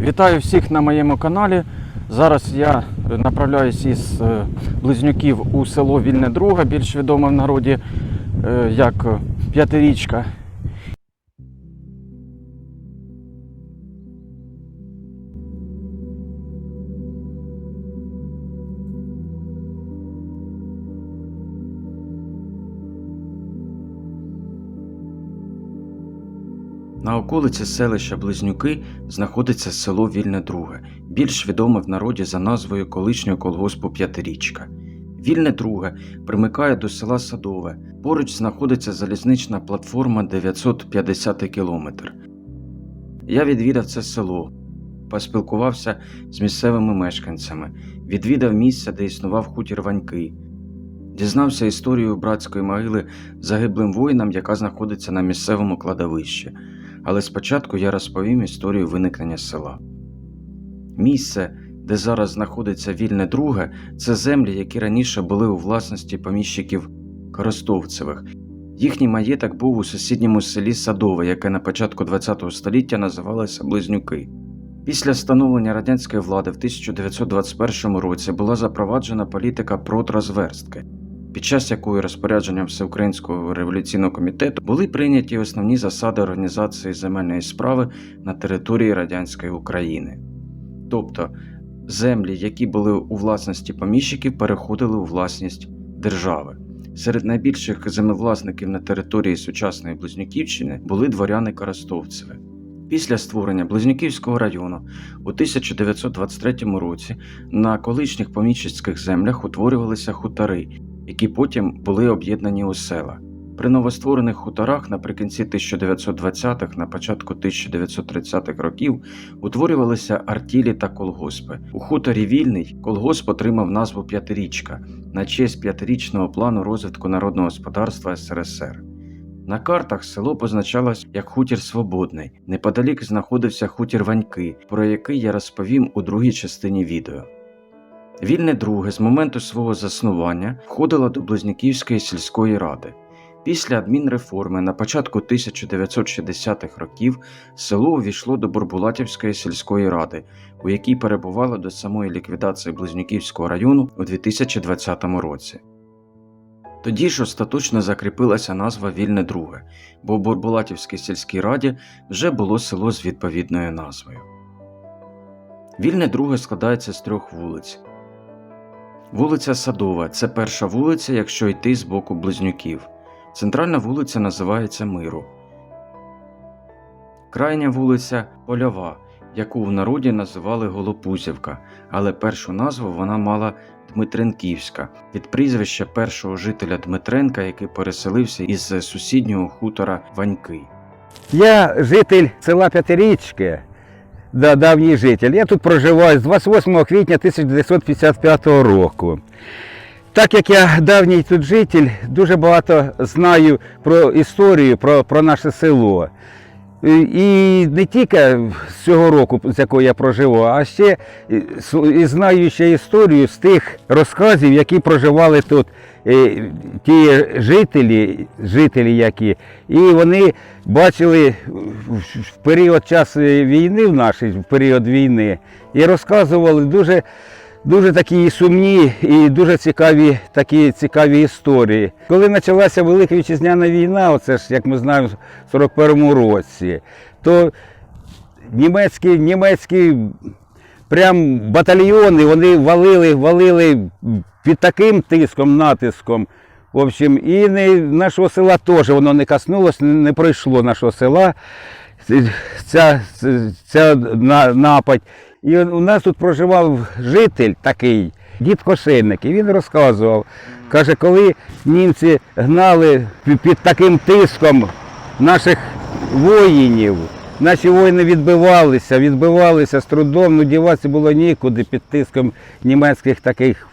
Вітаю всіх на моєму каналі. Зараз я направляюсь із е, близнюків у село Вільне Друга, більш відоме в народі е, як П'ятирічка. На околиці селища Близнюки знаходиться село Вільне Друге, більш відоме в народі за назвою колишнього колгоспу П'ятирічка. Вільне Друге примикає до села Садове. Поруч знаходиться залізнична платформа 950 кілометр. Я відвідав це село, поспілкувався з місцевими мешканцями, відвідав місце, де існував хутір Ваньки, дізнався історію братської могили загиблим воїнам, яка знаходиться на місцевому кладовищі. Але спочатку я розповім історію виникнення села. Місце, де зараз знаходиться вільне друге, це землі, які раніше були у власності поміщиків Коростовцевих. Їхній маєток був у сусідньому селі Садове, яке на початку ХХ століття називалося Близнюки. Після становлення радянської влади в 1921 році була запроваджена політика протрозверстки, під час якої розпорядженням Всеукраїнського революційного комітету були прийняті основні засади організації земельної справи на території радянської України. Тобто землі, які були у власності поміщиків, переходили у власність держави. Серед найбільших землевласників на території сучасної Близнюківщини були дворяни Коростовцеві. Після створення Близнюківського району у 1923 році на колишніх поміщицьких землях утворювалися хутори, які потім були об'єднані у села. При новостворених хуторах наприкінці 1920-х, на початку 1930-х років утворювалися артілі та колгоспи. У хуторі Вільний колгосп отримав назву П'ятирічка на честь п'ятирічного плану розвитку народного господарства СРСР. На картах село позначалось як хутір Свободний. Неподалік знаходився хутір Ваньки, про який я розповім у другій частині відео. Вільне друге з моменту свого заснування входило до Близнюківської сільської ради. Після адмінреформи на початку 1960-х років село увійшло до Бурбулатівської сільської ради, у якій перебувало до самої ліквідації Близнюківського району у 2020 році. Тоді ж остаточно закріпилася назва Вільне Друге, бо в Бурбулатівській сільській раді вже було село з відповідною назвою. Вільне Друге складається з трьох вулиць. Вулиця Садова це перша вулиця, якщо йти з боку близнюків. Центральна вулиця називається Миру. Крайня вулиця Польова, яку в народі називали Голопузівка, але першу назву вона мала Дмитренківська від прізвища першого жителя Дмитренка, який переселився із сусіднього хутора Ваньки. Я житель села П'ятирічки, да, давній житель. Я тут проживаю з 28 квітня 1955 року. Так як я давній тут житель, дуже багато знаю про історію, про, про наше село. І не тільки з цього року, з якого я проживав, а ще і знаю ще історію з тих розказів, які проживали тут ті жителі, жителі які, і вони бачили в період часу війни в нашій, в період війни, і розказували дуже дуже такі сумні і дуже цікаві такі цікаві історії. Коли почалася Велика Вітчизняна війна, оце ж як ми знаємо, в 41-му році, то німецькі, німецькі прям батальйони вони валили, валили під таким тиском, натиском. В общем, і не, нашого села теж воно не коснулося, не, не пройшло нашого села ця, ця на- нападь. І у нас тут проживав житель такий, дід Кошельник, і він розказував. Каже, коли німці гнали під таким тиском наших воїнів, наші воїни відбивалися, відбивалися з трудом, ну діватися було нікуди під тиском німецьких таких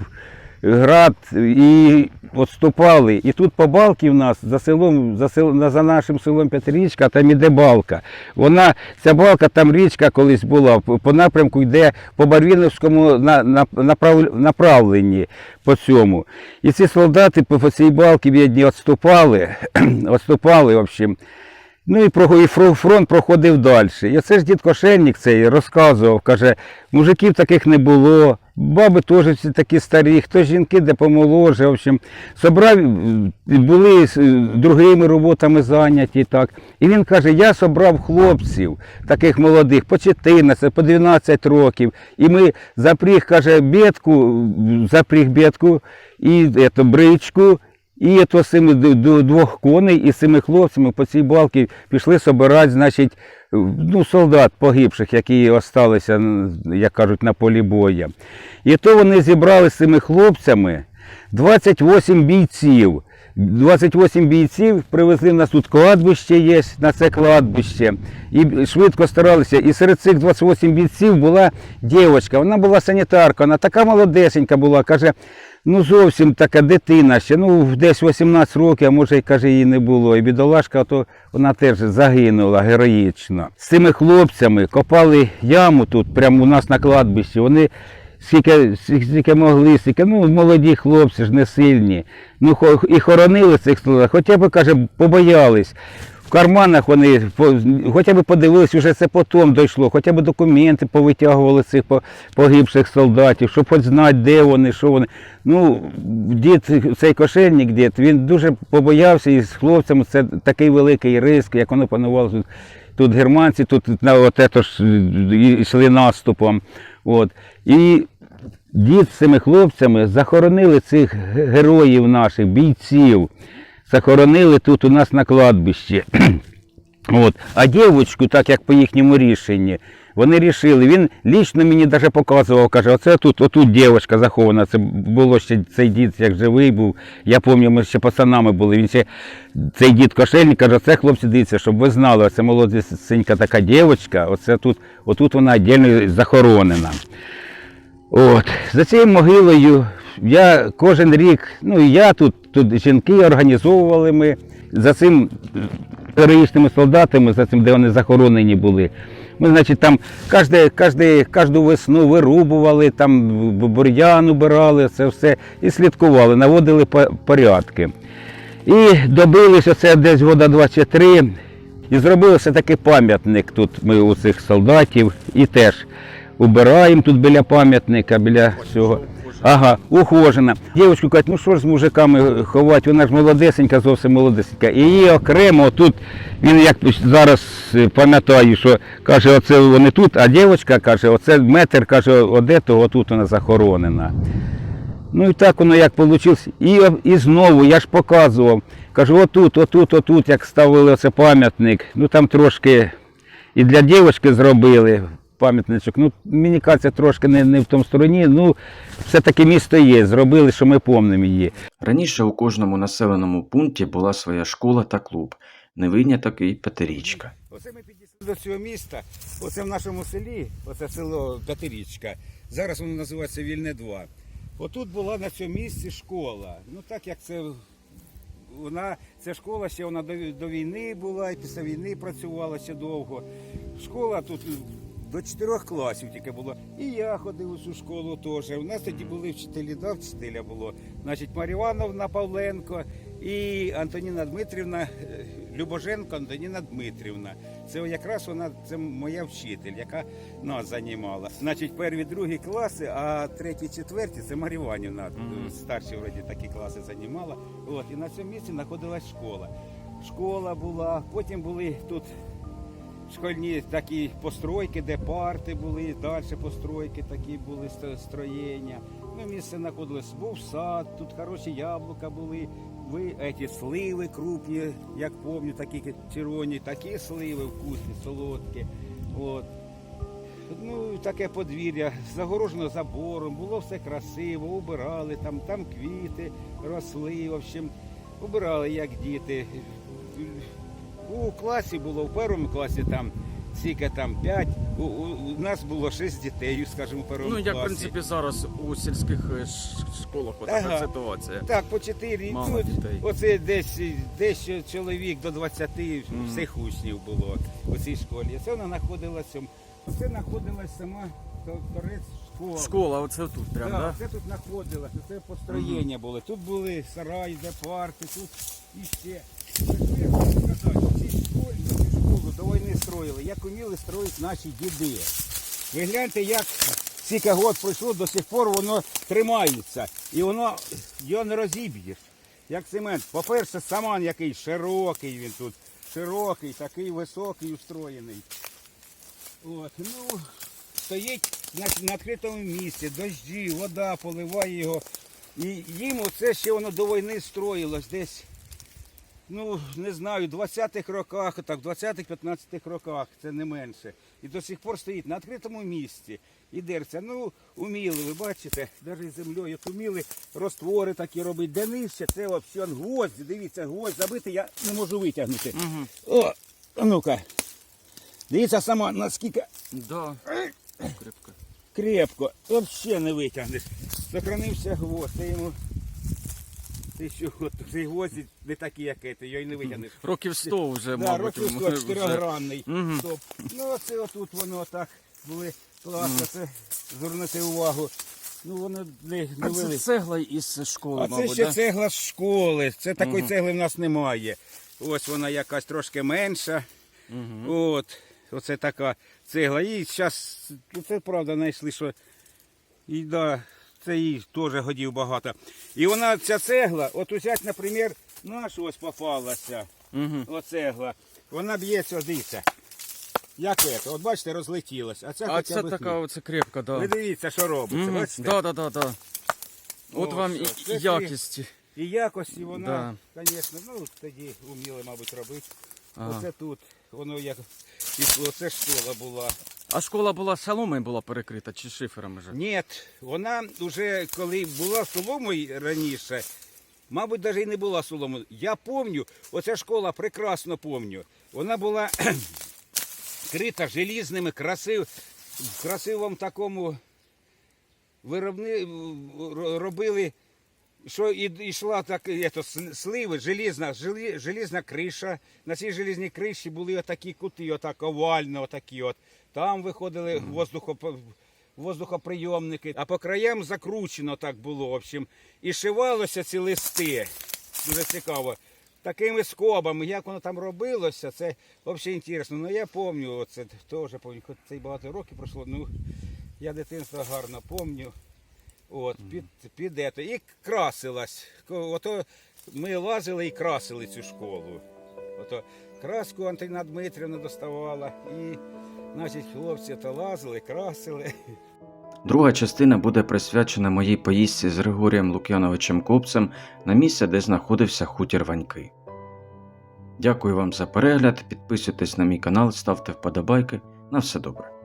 град і відступали. І тут по балки в нас за селом, за, сел, за нашим селом П'ятирічка, там іде балка. Вона, ця балка, там річка колись була, по напрямку йде по Барвіновському на, на, направ- направленні по цьому. І ці солдати по, цій балці відступали, відступали, в общем. Ну і, фронт проходив далі. І оце ж дід Кошельник цей розказував, каже, мужиків таких не було, баби теж всі такі старі, хто жінки де помоложе. В общем, собрав, були другими роботами зайняті. Так. І він каже, я собрав хлопців, таких молодих, по 14, по 12 років. І ми запріг, каже, бєтку, запріг бєтку і бричку. І то з цими двох коней і цими хлопцями по цій балці пішли собирати, значить, ну, солдат погибших, які залишилися, як кажуть, на полі бою. І то вони зібрали з цими хлопцями 28 бійців. 28 бійців привезли нас тут кладбище є, на це кладбище. І швидко старалися. І серед цих 28 бійців була дівчинка, вона була санітарка, вона така молодесенька була, каже, ну зовсім така дитина ще, ну десь 18 років, а може, каже, її не було. І бідолашка, то вона теж загинула героїчно. З цими хлопцями копали яму тут, прямо у нас на кладбищі. Вони скільки, скільки могли, скільки, ну, молоді хлопці ж не сильні. Ну, і хоронили цих солдат, хоча б, каже, побоялись. В карманах вони хоча б подивились, вже це потім дійшло, хоча б документи повитягували цих погибших солдатів, щоб хоч знати, де вони, що вони. Ну, дід, цей кошельник дід, він дуже побоявся і з хлопцями це такий великий риск, як воно панувало тут. Тут германці, тут на от ето ж йшли наступом. От. І дід з цими хлопцями захоронили цих героїв наших, бійців. Захоронили тут у нас на кладбищі. От. А дівчинку, так як по їхньому рішенні, вони рішили, він лічно мені навіть показував, каже, оце тут, отут дівчинка захована. Це було ще цей дід, як живий був. Я пам'ятаю, ми ще пацанами були. Він ще цей дід кошельник каже, це хлопці дивіться, щоб ви знали, оце молодесенька така дівчинка, оце тут, отут вона віддільно захоронена. От, за цією могилою я кожен рік, ну і я тут, тут жінки організовували ми за цим е, героїчними солдатами, за цим, де вони захоронені були. Ми, значить, там кожне, кожне, кожну весну вирубували, там бур'ян убирали, це все і слідкували, наводили порядки. І добилися це десь года 23. І зробили все таки пам'ятник тут ми у цих солдатів. І теж убираємо тут біля пам'ятника, біля цього. Ага, ухожена. Дівчинку кажуть, ну що ж з мужиками ховати, вона ж молодесенька, зовсім молодесенька. І її окремо тут, він як зараз е, пам'ятаю, що каже, оце вони тут, а дівчинка каже, оце метр, каже, одето, отут вона захоронена. Ну і так воно як вийшло. І, і знову я ж показував. Кажу, отут, отут, отут, як ставили оце пам'ятник. Ну там трошки і для дівчинки зробили пам'ятничок. Ну, мені кажеться, трошки не, не в тому стороні. Ну, все-таки місто є, зробили, що ми пам'ятаємо її. Раніше у кожному населеному пункті була своя школа та клуб, не виняток і п'ятирічка. Оце ми підійшли до цього міста. Оце в нашому селі, оце село П'ятирічка. Зараз воно називається Вільне 2. Отут була на цьому місці школа. Ну так як це вона, ця школа ще вона до, до війни була і після війни працювала ще довго. Школа тут до чотирьох класів тільки було. І я ходив у цю школу теж. У нас тоді були вчителі, два вчителя було. Значить, Марія Івановна Павленко і Антоніна Дмитрівна е, Любоженко Антоніна Дмитрівна. Це якраз вона, це моя вчитель, яка нас займала. Значить, перві, другі класи, а треті, четверті це Марія Іванівна, Мгм. старші вроді такі класи займала. От, і на цьому місці знаходилась школа. Школа була, потім були тут школьні такі постройки, де парти були, далі постройки такі були, строєння. Ну, місце знаходилось, був сад, тут хороші яблука були, ви, еті, сливи крупні, як пам'ятаю, такі червоні, такі сливи вкусні, солодкі. От. Ну, таке подвір'я, загорожено забором, було все красиво, убирали, там, там квіти росли, в общем, убирали як діти. У класі було, в першому класі там скільки там 5, у, у, у нас було 6 дітей, скажімо, в першому Ну, як в принципі зараз у сільських е, школах така Ага. ситуація. Так, по 4, Мало ну, дітей. оце десь, десь чоловік до 20 Мгм. всіх учнів було у цій школі. Це вона знаходилася, це знаходилась сама торець школа. Школа, оце тут прям, Да, да? Це тут знаходилося, це построєння було. Тут були сараї, де парти, тут іще. Ці школи, школу до війни строїли, як уміли строїти наші діди. Ви гляньте, як скільки год пройшло, до сих пор воно тримається. І воно його не розіб'єш. Як цемент. По-перше, саман який широкий він тут. Широкий, такий високий, устроєний. От, ну, стоїть на відкритому місці, дощі, вода поливає його. І їм оце ще воно до війни строїлось десь, ну, не знаю, в 20-х роках, так, в 20-15-х роках, це не менше. І до сих пор стоїть на відкритому місці. І дерця. Ну, уміли, ви бачите, навіть землею от уміли роствори такі робити. Де нижче, це все гвозді, дивіться, гвоздь забитий, я не можу витягнути. Угу. О, а ну-ка. Дивіться сама, наскільки Да. Крепко. крепко, взагалі не витягнеш. Сохранився гвоздь, ти йому. Ти що, цей гвоздь не такий, як це, його й не витягнеш. Років 100 вже, Да, мабуть. років 100, вже. чотиригранний. Мгм. Стоп. Ну, оце отут воно так були класно, це звернути увагу. Ну, воно не, не А це вели. цегла із школи, А це мабуть, ще да? цегла з школи. Це такої цегли в нас немає. Ось вона якась трошки менша. От, оце така цегла. І зараз, це правда, знайшли, що і да, це їй теж годів багато. І вона, ця цегла, от взять, наприклад, наша ось попалася, Мгм. оцегла. Вона б'ється, дивіться. Як це? От бачите, розлетілась. А це А хоча це б така оце крепка, да. Ви дивіться, що робиться, Мгм. бачите? Да, да, да, да. От О, вам все. і Це і якість. І якості вона, звісно, ну тоді вміли, мабуть, робити. Ага. Оце тут, воно як пішло, це школа була. А школа була соломою була перекрита чи шифером вже? Ні, вона вже коли була соломою раніше, мабуть, навіть і не була соломою. Я пам'ятаю, оця школа прекрасно пам'ятаю. Вона була крита желізними, красив, в красивому такому виробни робили. Що і йшла так, ето, сливи, желізна, желі- желізна криша. На цій желізній криші були отакі кути, отак овально, отакі от. Там виходили воздухоп- воздухоприйомники, а по краям закручено так було. В общем. І шивалося ці листи. Дуже цікаво. Такими скобами, як воно там робилося, це взагалі інтересно. Ну я пам'ятаю, це теж пам'ятаю, хоч це багато років пройшло. Ну я дитинство гарно пам'ятаю. От, під, під ето. І красилась. Ото ми лазили і красили цю школу. Ото краску Антоніна Дмитрівна доставала. І, значить, хлопці то лазили, красили. Друга частина буде присвячена моїй поїздці з Григорієм Лук'яновичем Копцем на місце, де знаходився хутір Ваньки. Дякую вам за перегляд, підписуйтесь на мій канал, ставте вподобайки. На все добре.